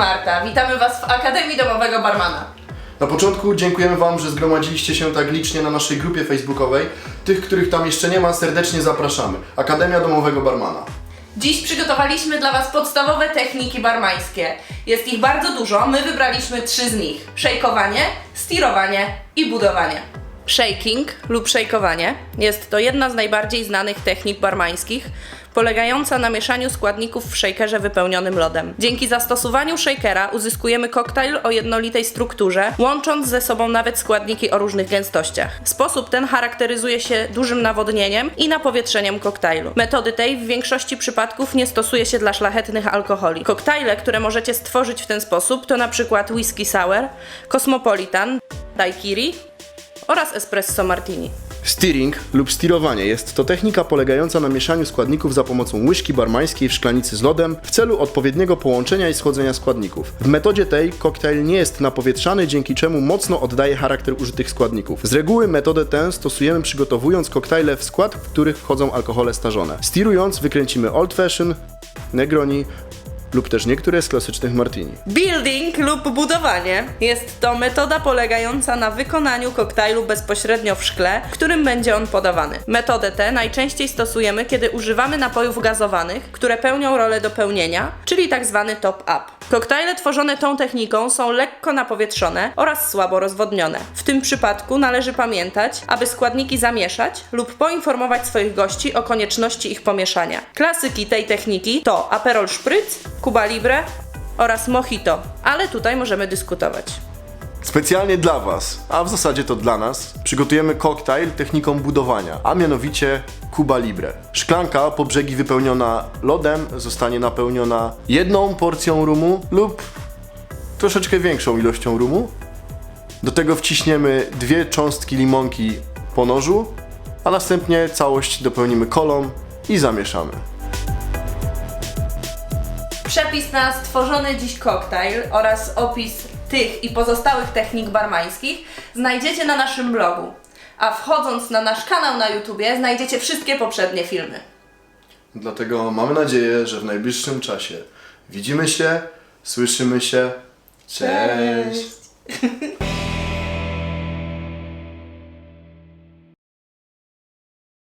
Marta. Witamy Was w Akademii Domowego Barmana. Na początku dziękujemy Wam, że zgromadziliście się tak licznie na naszej grupie facebookowej. Tych, których tam jeszcze nie ma, serdecznie zapraszamy. Akademia Domowego Barmana. Dziś przygotowaliśmy dla Was podstawowe techniki barmańskie. Jest ich bardzo dużo, my wybraliśmy trzy z nich. Szejkowanie, stirowanie i budowanie. Shaking lub szejkowanie jest to jedna z najbardziej znanych technik barmańskich, polegająca na mieszaniu składników w shakerze wypełnionym lodem. Dzięki zastosowaniu shakera uzyskujemy koktajl o jednolitej strukturze, łącząc ze sobą nawet składniki o różnych gęstościach. Sposób ten charakteryzuje się dużym nawodnieniem i napowietrzeniem koktajlu. Metody tej w większości przypadków nie stosuje się dla szlachetnych alkoholi. Koktajle, które możecie stworzyć w ten sposób to na przykład whisky sour, cosmopolitan, daiquiri oraz espresso martini. Steering lub stirowanie jest to technika polegająca na mieszaniu składników za pomocą łyżki barmańskiej w szklanicy z lodem w celu odpowiedniego połączenia i schłodzenia składników. W metodzie tej koktajl nie jest napowietrzany, dzięki czemu mocno oddaje charakter użytych składników. Z reguły metodę tę stosujemy przygotowując koktajle w skład, w których wchodzą alkohole starzone. Stirując wykręcimy Old Fashion, Negroni lub też niektóre z klasycznych martini. Building lub budowanie jest to metoda polegająca na wykonaniu koktajlu bezpośrednio w szkle, w którym będzie on podawany. Metodę tę najczęściej stosujemy, kiedy używamy napojów gazowanych, które pełnią rolę dopełnienia, czyli tak zwany top-up. Koktajle tworzone tą techniką są lekko napowietrzone oraz słabo rozwodnione. W tym przypadku należy pamiętać, aby składniki zamieszać lub poinformować swoich gości o konieczności ich pomieszania. Klasyki tej techniki to Aperol Spritz, Cuba Libre oraz Mojito, ale tutaj możemy dyskutować. Specjalnie dla Was, a w zasadzie to dla nas, przygotujemy koktajl techniką budowania, a mianowicie Cuba Libre. Szklanka po brzegi wypełniona lodem zostanie napełniona jedną porcją rumu lub troszeczkę większą ilością rumu. Do tego wciśniemy dwie cząstki limonki po nożu, a następnie całość dopełnimy kolą i zamieszamy. Przepis na stworzony dziś koktajl oraz opis tych i pozostałych technik barmańskich znajdziecie na naszym blogu. A wchodząc na nasz kanał na YouTubie znajdziecie wszystkie poprzednie filmy. Dlatego mamy nadzieję, że w najbliższym czasie widzimy się, słyszymy się. Cześć. Cześć.